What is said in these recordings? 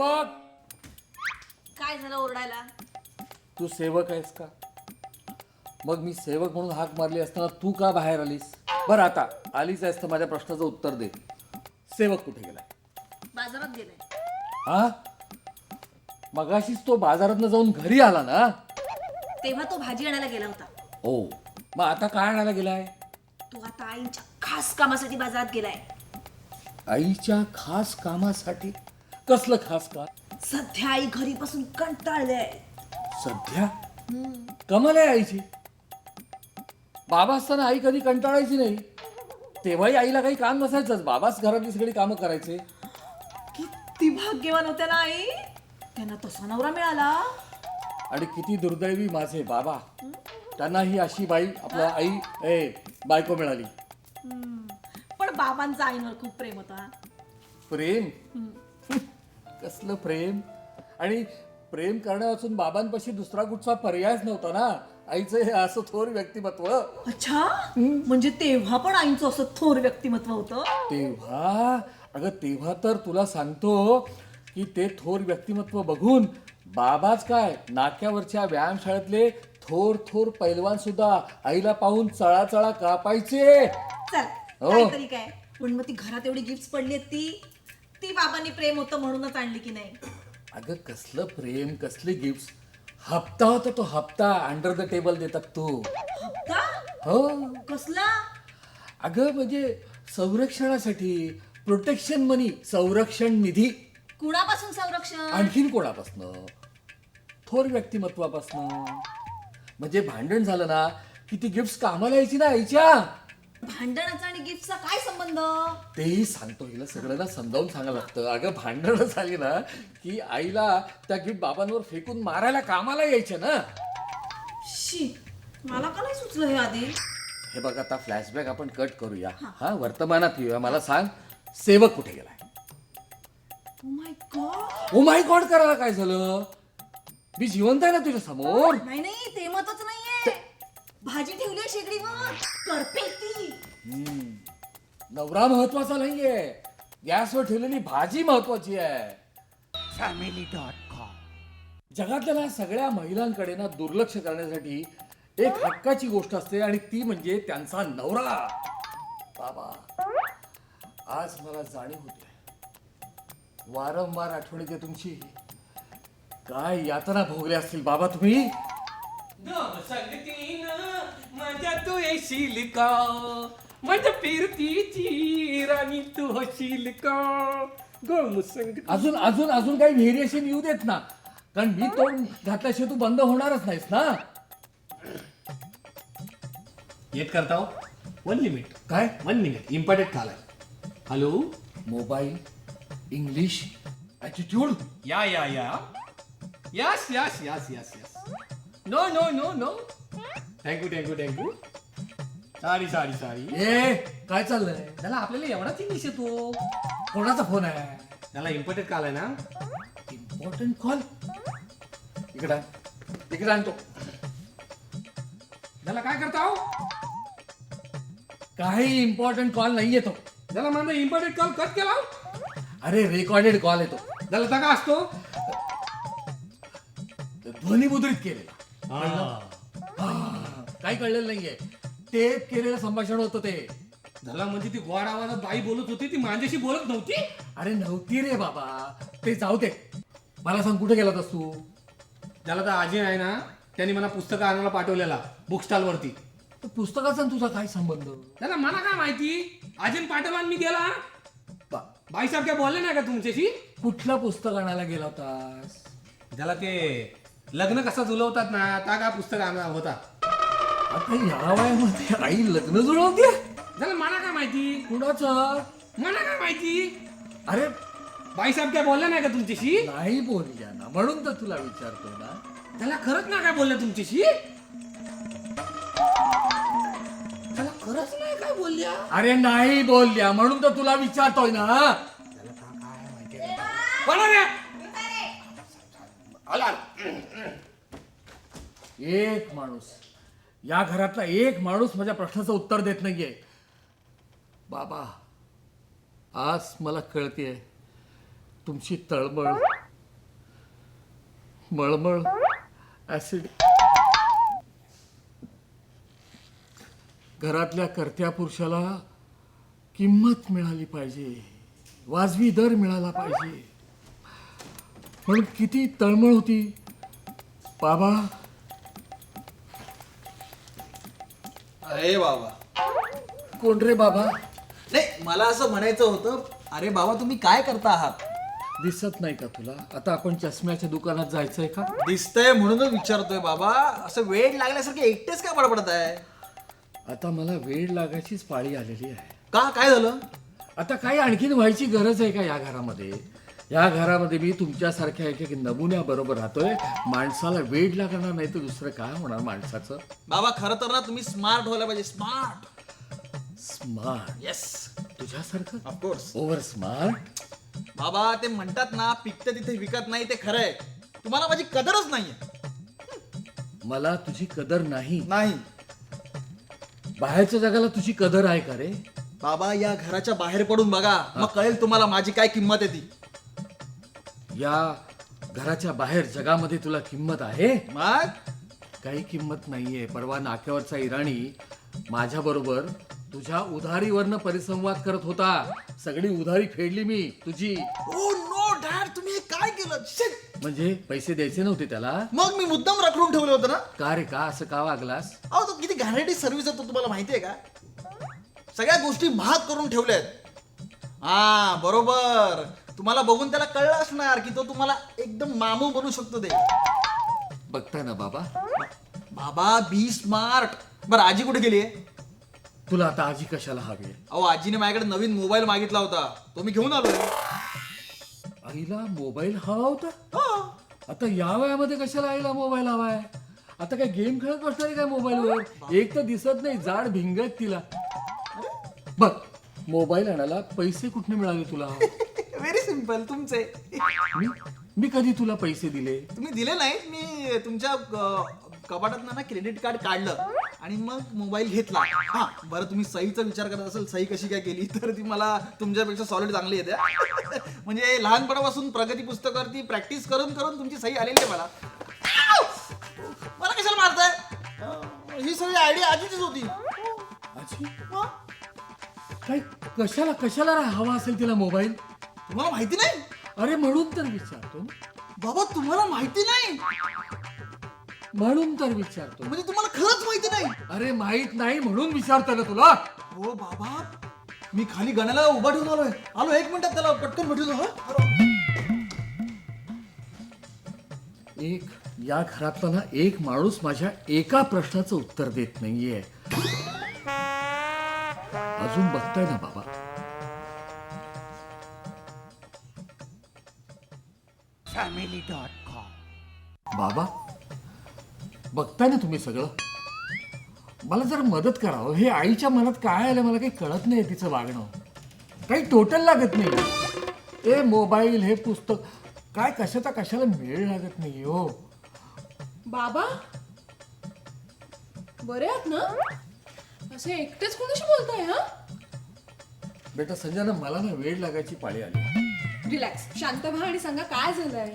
सेवक! काय झालं ओरडायला? तू सेवक आहेस का? मग मी सेवक म्हणून हाक मारली असताना तू का बाहेर आलीस? बरं आता आलीच आहेस तर माझ्या प्रश्नाचं उत्तर दे. सेवक कुठे गेलाय? बाजारात गेलाय. हा मगाशीच तो बाजारातनं जाऊन घरी आला ना? तेव्हा तो भाजी आणायला गेला होता. ओ मग आता काय आणायला गेलाय? तो आता आईच्या खास कामासाठी बाजारात गेलाय. आईच्या खास कामासाठी? कसलं खास का? सध्या आई घरी बसून कंटाळले सध्या? कमाल आहे आईची. बाबा असताना आई कधी कंटाळायची नाही. तेव्हाही आईला काही काम नसायचंच. बाबाच घरातली सगळी कामं करायचे. किती भाग्यवान होत्या ना आई. त्यांना तसा नवरा मिळाला. आणि किती दुर्दैवी माझे बाबा. त्यांना ही अशी बाई आपल्या आई ए बायको मिळाली. पण बाबांचा आईवर खूप प्रेम होता प्रेम? कसलं प्रेम? आणि प्रेम करण्यापासून बाबांपाशी दुसरा कुठचा पर्यायच नव्हता ना? आईचं हे असं थोर व्यक्तिमत्व. अच्छा? म्हणजे तेव्हा पण आईचं असं थोर व्यक्तिमत्व होतं? तेव्हा? अगं तेव्हा तर तुला सांगतो की ते थोर व्यक्तिमत्व बघून बाबाच काय? नाक्यावरच्या व्यायामशाळेतले थोर थोर पैलवान सुद्धा आईला पाहून चळा चळा कापायचे. चल हो. काहीतरी काय? पण मग ती घरात एवढी गिफ्ट पडली ती? ती बाबांनी प्रेम होतं म्हणूनच आणली की नाही? अगं कसलं प्रेम कसले गिफ्ट हप्ता होता तो हप्ता अंडर द टेबल देतात तू. हप्ता? हो. कसला? अगं म्हणजे संरक्षणासाठी प्रोटेक्शन मनी संरक्षण निधी. कुणापासून संरक्षण? आणखीन कोणापासनं? थोर व्यक्तिमत्वापासनं. म्हणजे भांडण झालं ना की ती गिफ्ट कामाला यायची ना आईच्या. भांडणाचा आणि गिफ्टचा काय संबंध? तेही सांगतो हिला सगळ्यांना समजावून सांगायला लागतं. अगं भांडणं झाली ना की आईला त्या गिफ्ट बाबांवर फेकून मारायला कामाला यायच्या ना. शी मला का नाही सुचलं हे आधी? हे बघ आता फ्लॅशबॅक आपण कट करूया. हा. वर्तमानात येऊया. मला सांग सेवक कुठे गेलाय? माय गॉड ओ माय गॉड करायला काय झालं? मी जिवंत आहे ना तुझ्या समोर? नाही नाही ते मतच नाहीये. भाजी ठेवली शेगडीवर. करपे ती. नवरा महत्त्वाचा नाहीये. गॅसवर ठेवलेली भाजी महत्वाची आहे. फॅमिली डॉट कॉम जगातल्या ना सगळ्या महिलांकडे ना दुर्लक्ष करण्यासाठी एक हक्काची गोष्ट असते आणि ती म्हणजे त्यांचा नवरा. बाबा आज मला जाणीव होते. वारंवार आठवण येते तुमची. काय यातना भोगल्या असतील बाबा तुम्ही? संगतीन माझ्या तू येशील का? माझ्या फिरतीची राणी तू होशील का? अजून अजून अजून काही व्हेरिएशन येऊ देत ना. कारण मी तो घातल्याशिवाय तू बंद होणारच नाहीस ना. येत करता वन लिमिट काय? वन मिनिट इम्पॉर्टंट कॉल आहे hello mobile English attitude yeah yeah. Yeah yes yes yes yes yes no no no no thank you thank you thank you sorry sorry sorry ए काय चाललंय? त्याला आपल्याला एवढाच English येतो. कोणाचा phone आहे? त्याला इम्पॉर्टंट कॉल आहे ना? इम्पॉर्टंट कॉल इकडे. इकडे आणतो त्याला काय करता हो? काही इम्पॉर्टंट कॉल नाही येतो त्याला माझा इम्पॉर्टंट कॉल कट केला हो. अरे रेकॉर्डेड कॉल येतो त्याला तका असतो. ध्वनिमुद्रित केलेला. हा. हा, काही कळलेलं नाहीये. टेप केलेलं संभाषण होतं ते. झाला म्हणजे ती गोड आवाजात बाई बोलत होती ती माझ्याशी बोलत नव्हती? अरे नव्हती रे बाबा. ते जाऊ दे. मला सांग कुठे गेला होतास तू? झाला तर आजी आहे ना त्यांनी मला पुस्तकं आणायला पाठवलेला बुक स्टॉल वरती. तर पुस्तकाचा आणि तुझा काय संबंध? त्याला मला काय माहिती? आजीन पाठवला आणि मी गेला. बा- बाई साहेब काय बोलले नाही का तुमच्याशी? कुठलं पुस्तक आणायला गेला होतास? त्याला ते लग्न कसं जुलवतात ना त्या काय पुस्तक आणा होता? आता या वयामध्ये आई लग्न जुळवते झालं मला काय माहिती? कुणाचं? मला काय माहिती? अरे बाई साहेब काय बोलले नाही का तुमच्याशी? नाही बोलल्या ना म्हणून तर तुला विचारतोय ना. त्याला खरंच ना काय बोलल्या तुमच्याशी? त्याला खरंच नाही काय बोलल्या? अरे नाही बोलल्या म्हणून तर तुला विचारतोय ना. कोणा रे आला आला. एक माणूस. या घरातला एक माणूस माझ्या प्रश्नाचं उत्तर देत नाहीये. बाबा आज मला कळतेय तुमची तळमळ. मळमळ ऍसिड. घरातल्या कर्त्या पुरुषाला किंमत मिळाली पाहिजे वाजवी दर मिळाला पाहिजे. म्हणून किती तळमळ होती. बाबा अरे बाबा. कोण रे बाबा? नाही मला असं म्हणायचं होतं अरे बाबा तुम्ही काय करता आहात? दिसत नाही का तुला? आता आपण चष्म्याच्या दुकानात जायचंय का? दिसतंय म्हणूनच विचारतोय बाबा. असं वेळ लागल्यासारखे एकटेच का बडबडत आहे? आता मला वेळ लागायचीच पाळी आलेली आहे. का? काय झालं? आता काही आणखीन व्हायची गरज आहे का या घरामध्ये? या घरामध्ये मी तुमच्यासारख्या एक एक नमुन्या बरोबर राहतोय. माणसाला वेळ लागणार नाही तर दुसरं काय होणार माणसाचं? बाबा खरं तर ना तुम्ही स्मार्ट व्हायला पाहिजे. स्मार्ट स्मार्ट येस तुझ्यासारखं? ऑफकोर्स ओव्हर स्मार्ट बाबा ते म्हणतात ना पिकतं तिथे विकत नाही ते खरं आहे. तुम्हाला माझी कदरच नाहीये. मला तुझी कदर नाही. नाही. बाहेरच्या जगाला तुझी कदर आहे का रे? बाबा या घराच्या बाहेर पडून बघा. मग कळेल तुम्हाला माझी काय किंमत आहे ती. या घराच्या बाहेर जगामध्ये तुला किंमत आहे? मग? काही किंमत नाहीये. परवा नाक्यावरचा इराणी माझ्या बरोबर तुझ्या उधारीवरनं परिसंवाद करत होता. सगळी उधारी फेडली मी तुझी. ओ नो डॅड तुम्ही हे काय केलं! म्हणजे पैसे द्यायचे नव्हते त्याला? मग मी मुद्दाम रखडून ठेवलं होतं ना? का रे का असं का वागलास? अहो तो किती घाणेरडी सर्व्हिस आहे तो तुम्हाला माहिती आहे का? सगळ्या गोष्टी महाग करून ठेवल्यात. हा बरोबर. तुम्हाला बघून त्याला कळलं असणार की तो तुम्हाला एकदम मामू बनू शकतो ते. बघताय ना बाबा. बाबा बी स्मार्ट बरं आजी कुठे गेली आहे तुला आता आजी कशाला हवी? आहे? अहो आजीने माझ्याकडे नवीन मोबाईल मागितला होता. तो मी घेऊन आलोय. आईला मोबाईल हवा होता. आता या वयामध्ये कशाला आईला मोबाईल हवाय? आता काय गेम खेळत बसणार काय मोबाईलवर? एक तर दिसत नाही जाड भिंगत तिला. बघ मोबाईल आणायला पैसे कुठने मिळाले तुला? व्हेरी सिंपल तुमचे. मी मी कधी तुला पैसे दिले? तुम्ही दिले नाहीत मी तुमच्या कपाटात ना क्रेडिट कार्ड काढलं आणि मग मोबाईल घेतला. हा बरं तुम्ही सहीचा विचार करत असाल सही कशी काय केली तर ती मला तुमच्यापेक्षा सॉलिड चांगली येते. म्हणजे लहानपणापासून प्रगती पुस्तकावरती प्रॅक्टिस करून करून तुमची सही आलेली आहे मला! मला कशाला मारताय? ही सगळी आयडिया आधीचीच होती? काय कशाला कशाला हवा असेल तिला मोबाईल? तुम्हाला माहिती नाही? अरे म्हणून तर विचारतो. बाबा तुम्हाला माहिती नाही? म्हणून तर विचारतो. म्हणजे तुम्हाला खरंच माहिती नाही? अरे माहीत नाही म्हणून विचारतो ना तुला. हो बाबा. मी खाली गण्याला उभा ठेवून आलोय. आलो एक मिनिटात त्याला पटकन भेटून हा? एक या घरातला ना एक माणूस माझ्या एका प्रश्नाचं उत्तर देत नाहीये. अजून बघताय ना बाबा? फॅमिली डॉट कॉम बाबा बघताय ना तुम्ही सगळं? मला जर मदत करावं. हे आईच्या मनात काय आलं मला काही कळत नाही तिचं वागणं. काही टोटल लागत नाही. ए मोबाईल हे पुस्तक काय कशाचा कशाला मेळ लागत नाही हो. बाबा बरे आहात ना? असे एकटेच कोणाशी बोलताय हा? बेटा संजना मला ना वेळ लागायची पाळी आली. रिलॅक्स शांत व्हा आणि सांगा काय झालंय?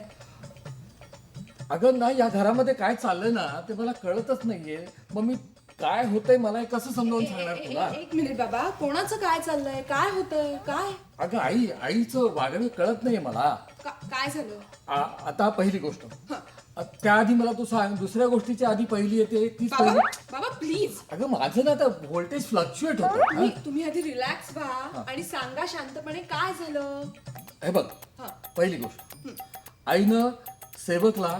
अगं ना या घरामध्ये काय चाललंय ना ते मला कळतच नाहीये. मग मी काय होतंय मला हे कसं समजावून सांगणार ए- तुला? ए- एक मिनिट बाबा कोणाचं काय चाललंय? काय होतंय? काय? अगं आई आईचं वागणं कळत नाहीये मला. का- काय झालं? आ- आता पहिली गोष्ट. त्याआधी मला तू सांग दुसऱ्या गोष्टीच्या आधी पहिली येते तीच बाबा पहिली बाबा प्लीज अगं माझं ना आता व्होल्टेज फ्लक्च्युएट होतं. तुम्ही तुम्ही आधी रिलॅक्स व्हा आणि सांगा शांतपणे काय झालं? हे बघ हा. पहिली गोष्ट. आईनं सेवकला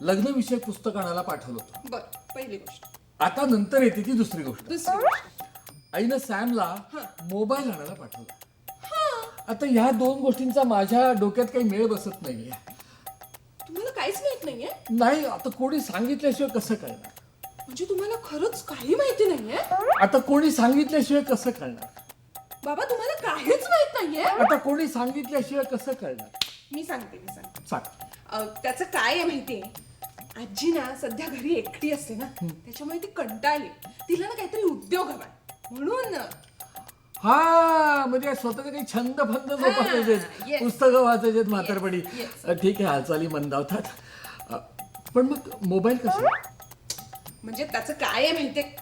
लग्नविषयक पुस्तक आणायला पाठवलं होतं. बर पहिली गोष्ट. आता नंतर येते ती दुसरी गोष्ट. दुसरी गोष्ट. आईनं सॅमला मोबाईल आणायला पाठवला. आता ह्या दोन गोष्टींचा माझ्या डोक्यात काही मेळ बसत नाहीये. तुम्हाला काहीच माहीत नाहीये? नाही आता कोणी सांगितल्याशिवाय कसं कळणार? म्हणजे तुम्हाला खरंच काही माहिती नाहीये? आता कोणी सांगितल्याशिवाय कसं कळणार? बाबा तुम्हाला काहीच माहीत नाहीये. आता कोणी सांगितल्याशिवाय कसं कळणार मी सांगते मी सांगते. सांग. अ, त्याचं काय आहे माहितीये आजी ना सध्या घरी एकटी असते ना त्याच्यामुळे ती कंटाळली. तिला ना काहीतरी उद्योग हवाय. म्हणून हा म्हणजे स्वतःचे काही छंद फंद जोपासायचे yes. पुस्तकं वाचायचे म्हातारपणी. yes. अ, ठीक आहे हालचाली मंदावतात. अ, पण मग मोबाईल कसा म्हणजे त्याचं काय आहे माहितीये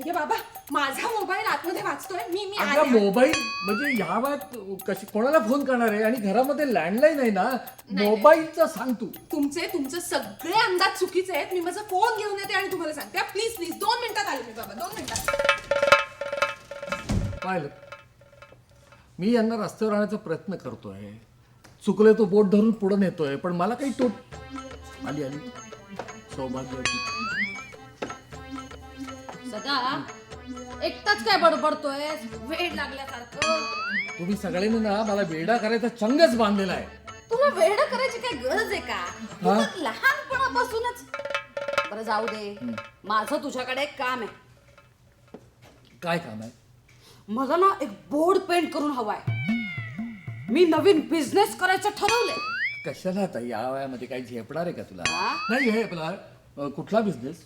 अरे बाबा माझा मोबाईल आतमध्ये वाचतोय मी मी आले. मोबाईल म्हणजे ह्या वयात कशी कोणाला फोन करणार आहे? आणि घरामध्ये लँडलाईन आहे ना मोबाईलचं सांग तू. तुमचे तुमचे सगळे अंदाज चुकीचे आहेत. मी माझा फोन घेऊन येते आणि तुम्हाला सांगते. प्लीज प्लीज दोन मिनिटात आले मी बाबा दोन मिनिटात. पाहिलं. मी यांना रस्त्यावर आणण्याचा प्रयत्न करतोय. चुकले तो बोट धरून पुढे नेतोय पण मला काही तो आली आली. सौभाग्यवती सदा एकटाच काय बडबडतोय? वेळ लागल्यासारखं. तुम्ही सगळ्यांनी ना मला वेडा करायचा चंगच बांधलेला आहे. तुला वेळ करायची काय गरज आहे का? तू तर लहानपणापासूनच. बरं जाऊ दे. माझं तुझ्याकडे एक काम आहे. काय काम आहे? मला ना एक बोर्ड पेंट करून हवाय. मी नवीन बिझनेस करायचं ठरवलंय. कशाला आता या वयामध्ये काही झेपणार आहे का तुला? हा? नाही हे आपला अ, कुठला बिझनेस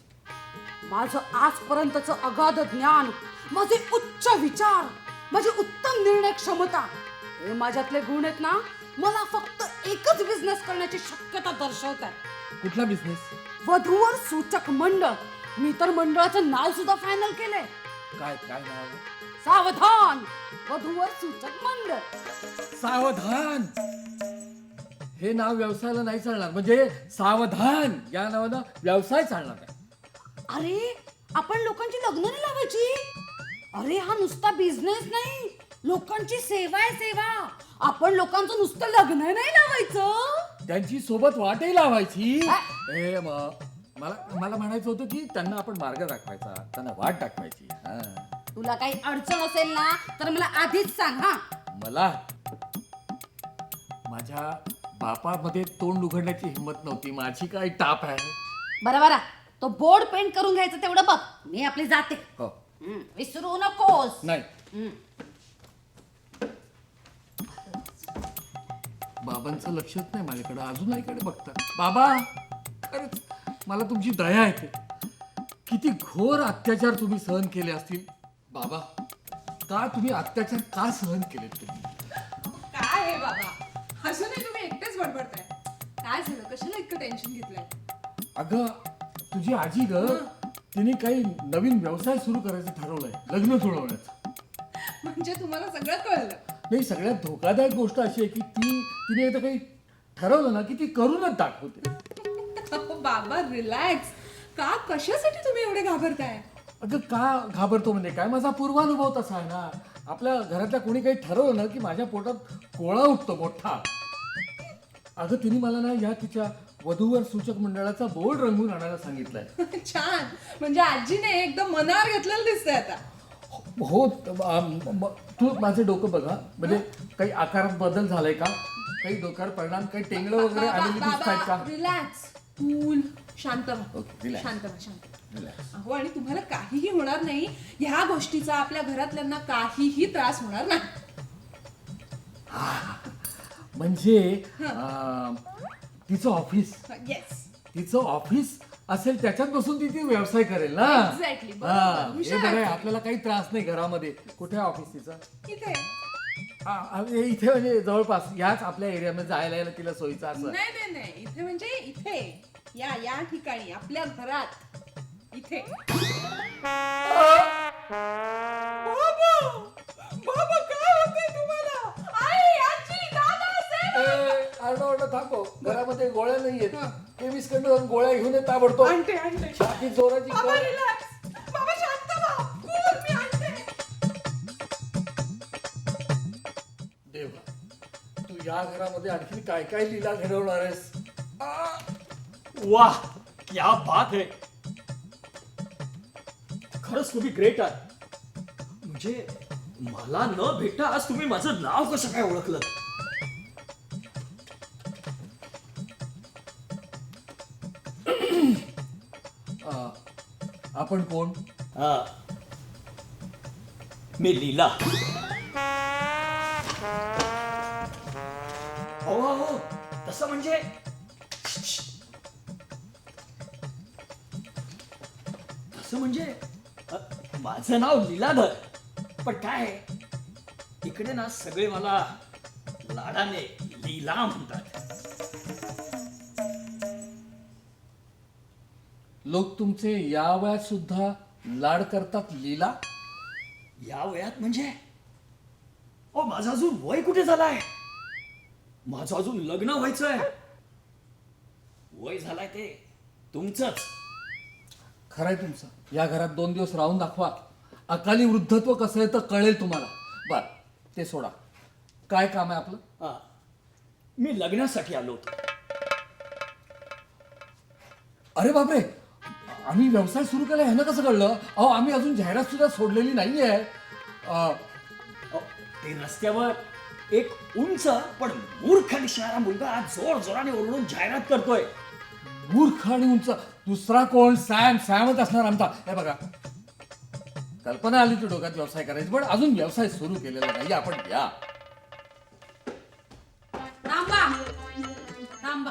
माझं आजपर्यंतचं अगाध ज्ञान माझे उच्च विचार माझी उत्तम निर्णय क्षमता हे माझ्यातले गुण आहेत ना मला फक्त एकच बिझनेस करण्याची शक्यता दर्शवत आहे कुठला बिझनेस वधूवर सूचक मंडळ. मी तर मंडळाचं नाव सुद्धा फायनल केलंय. काय काय नाव? सावधान! वधूवर सूचक मंडळ. सावधान! हे नाव व्यवसायाला नाही चालणार. म्हणजे सावधान! या नावानं व्यवसाय चालणार आहे. अरे आपण लोकांची लग्न नाही लावायची? अरे हा नुसता बिझनेस नाही. लोकांची सेवा आहे सेवा. आपण लोकांचं नुसतं लग्न नाही लावायचं. त्यांची सोबत वाटही लावायची? ए म- मला मला म्हणायचं होतं की त्यांना आपण मार्ग दाखवायचा त्यांना वाट दाखवायची. हा. तुला काही अडचण असेल ना तर मला आधीच सांग हा. मला? माझ्या बापामध्ये तोंड उघडण्याची हिंमत नव्हती. माझी काय टाप आहे. बरं बरं. तो बोर्ड पेंट करून घ्यायचं तेवढं बघ. मी आपली जाते. हो. हं, विसरू नकोस. नाही. हं. बाबांचं लक्षच नाही माझ्याकडे. अजून आईकडे बघतात बाबा! खरंच मला तुमची दया येते. किती घोर अत्याचार तुम्ही सहन केले असतील. बाबा का तुम्ही अत्याचार का सहन केले तुम्ही? काय आहे बाबा? अजूनही तुम्ही एकटेच बडबडताय. काय झालं? कशाला इतकं टेन्शन घेतलंय? अगं तुझी आजी ग तिने काही नवीन व्यवसाय सुरू करायचं ठरवलंय लग्न जुळवण्याचं. म्हणजे तुम्हाला सगळं कळलं. नाही सगळ्यात धोकादायक गोष्ट अशी आहे की ती तिने एकदा काही ठरवलं ना की ती करूनच दाखवते. अहो, बाबा रिलॅक्स का कशासाठी तुम्ही एवढे घाबरताय? अगं का घाबरतो म्हणजे काय? माझा पूर्वानुभव तसा आहे ना. आपल्या घरातल्या कोणी काही ठरवलं ना की माझ्या पोटात कोळा उठतो मोठा. अगं तिने मला ना या तिच्या वधूवर सूचक मंडळाचा बोर्ड रंगून आणायला सांगितलंय. छान. म्हणजे आजीने एकदम मनावर घेतलेलं दिसतंय आता. हो त- म- माझे डोकं बघा. म्हणजे काही आकारात बदल झालाय का? काही डोक्यावर परिणाम काही टेंगळं वगैरे आलेली दिसत आहेत का? रिलॅक्स कूल शांत व्हा Okay, relax. शांत व्हा शांत. व्हा. अहो आणि तुम्हाला काहीही होणार नाही. ह्या गोष्टीचा आपल्या घरातल्यांना काहीही त्रास होणार नाही. म्हणजे तिचं ऑफिस येस तिचं ऑफिस असेल त्याच्यात बसून ती ती व्यवसाय करेल ना? Exactly, बरोबर. हा, हुशार. बरं आहे, आपल्याला काही त्रास नाही घरामध्ये. कुठे आहे ऑफिस तिचं? इथे आ, आ, हे इथे म्हणजे जवळपास याच आपल्या एरियामध्ये जायला यायला तिला सोयीचं असं. नाही नाही नाही. इथे म्हणजे इथे या या ठिकाणी आपल्या घरात. इथे. बाबा! काय होतंय तुम्हाला? आई आजी दादा साहेब! आरडाओरडा थांबव. घरामध्ये गोळ्या नाहीयेत. केमिस्ट कडनं जाऊन गोळ्या घेऊन येत ताबडतोब. आणते जोराची बाबा कर. रिलॅक्स बाबा शांत व्हा. कूल मी आणते. देवा तू या घरामध्ये आणखी काय काय लीला घडवणार आहेस? वाह क्या बात है. खरंच तुम्ही ग्रेट आहात. म्हणजे मला न भेटता आज तुम्ही माझं नाव कसं काय ओळखलं? आपण कोण? हा. मी लीला. हो हो तसं म्हणजे? तसं म्हणजे? अ, माझं नाव लीलाधर. पण काय? आहे, इकडे ना सगळे मला लाडाने लीला म्हणतात. लोक तुमचे या वयात सुद्धा लाड करतात लीला? या वयात म्हणजे? ओ माझं अजून वय कुठे झालाय? माझं अजून लग्न व्हायचंय. वय झालाय ते तुमचंच. खरंय तुमचं. या घरात दोन दिवस राहून दाखवा. अकाली वृद्धत्व कसं आहे तर कळेल तुम्हाला. बर ते सोडा. काय काम आहे आपलं? हा. मी लग्नासाठी आलो होतो. अरे बापरे! आम्ही व्यवसाय सुरू केला ह्यानं कसं कळलं अहो आम्ही अजून जाहिरात सुद्धा सोडलेली नाहीये. अ, अहो, ते रस्त्यावर एक उंच पण मूर्ख दिसणारा मुलगा जोर जोराने ओरडून जाहिरात करतोय. मूर्ख आणि उंच. दुसरा कोण? सॅम. सॅमच असणार आमचा. हे बघा. कल्पना आली होती डोक्यात व्यवसाय करायची पण अजून व्यवसाय सुरू केलेला नाही. आपण या. थांबा. थांबा.